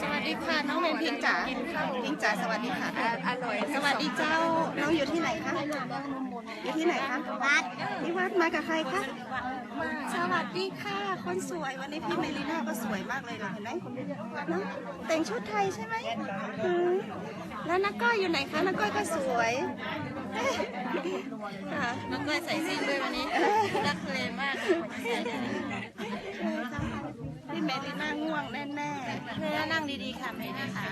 สวัสดีค่ะน้องเมนพิงจ๋าพิงจ๋าสวัสดีค่ะอร่อยสวัสดีเจ้าน้องอยู่ที่ไหนคะอยู่ที่ไหนคะวัดที่วัดมากับใครคะสวัสดีค่ะคนสวยวันนี้พี่เมลิน่าก็สวยมากเลยเห็นไหมเนาะแต่งชุดไทยใช่ไหมอืมแล้วนักก้อยอยู่ไหนคะนักก้อยก็สวยค่ะน้องก้อยใส่ซิ่งด้วยวันนี้รักทะเลมากพี่ เมลิน่าง่วงแน่ๆเนื้อนั่งดีๆค่ะแม่ด้ค่ะ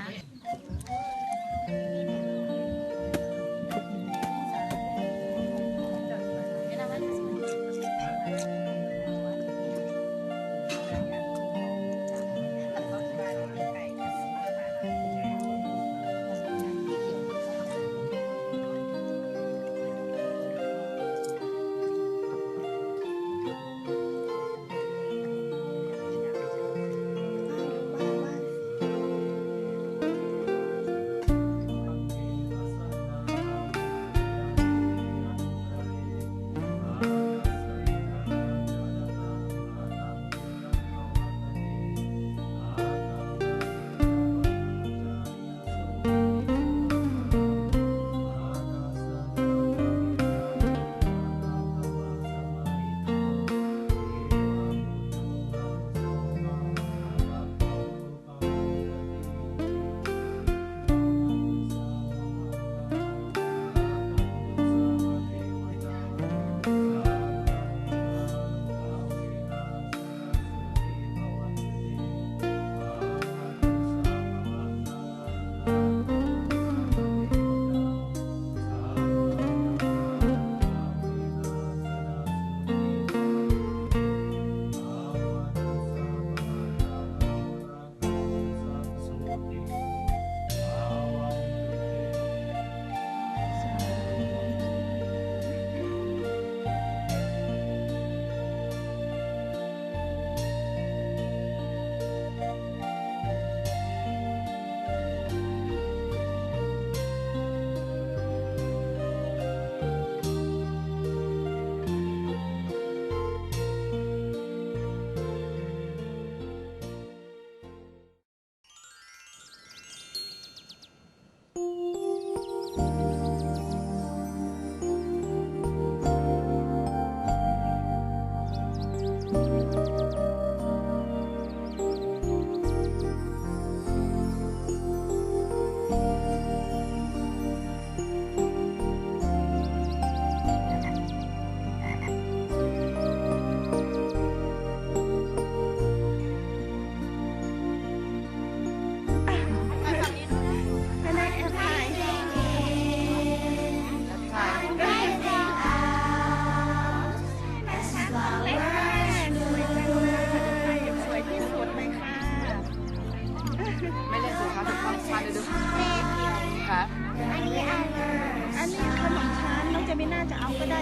น่าจะเอาก็ได้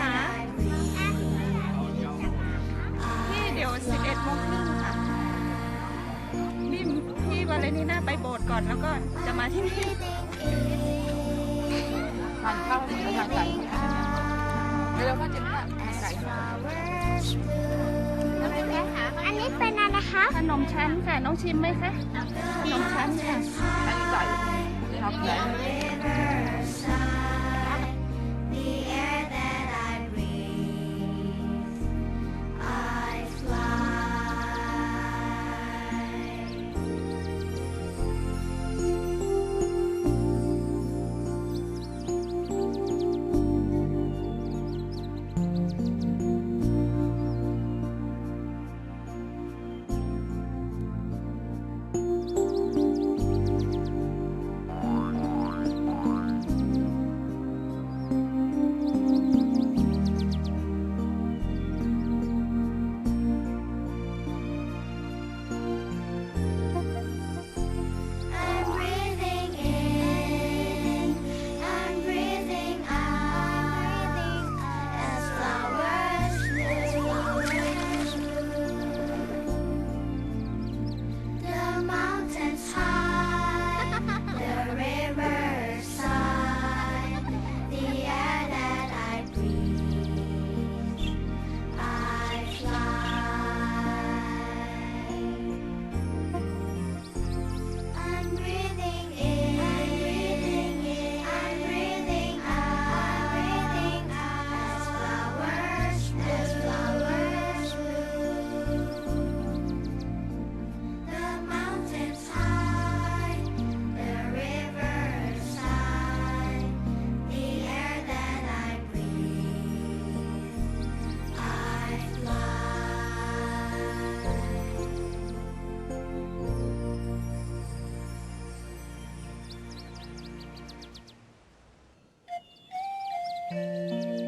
ค่ะนี่เดี๋ยว 11โมงครึ่งค่ะพี่พี่วาเลนีน่าไปโบสถ์ก่อนแล้วก็จะมาที่นี่ทานข้าวให้หมดแล้วเร็วๆก็จ็บมากทานไก่อันนี้เป็นอะไรคะขนมชั้นค่ะน้องชิมไหมคะขนมชั้นค่ะอันนี้ไก่นี่ครับไก่ Música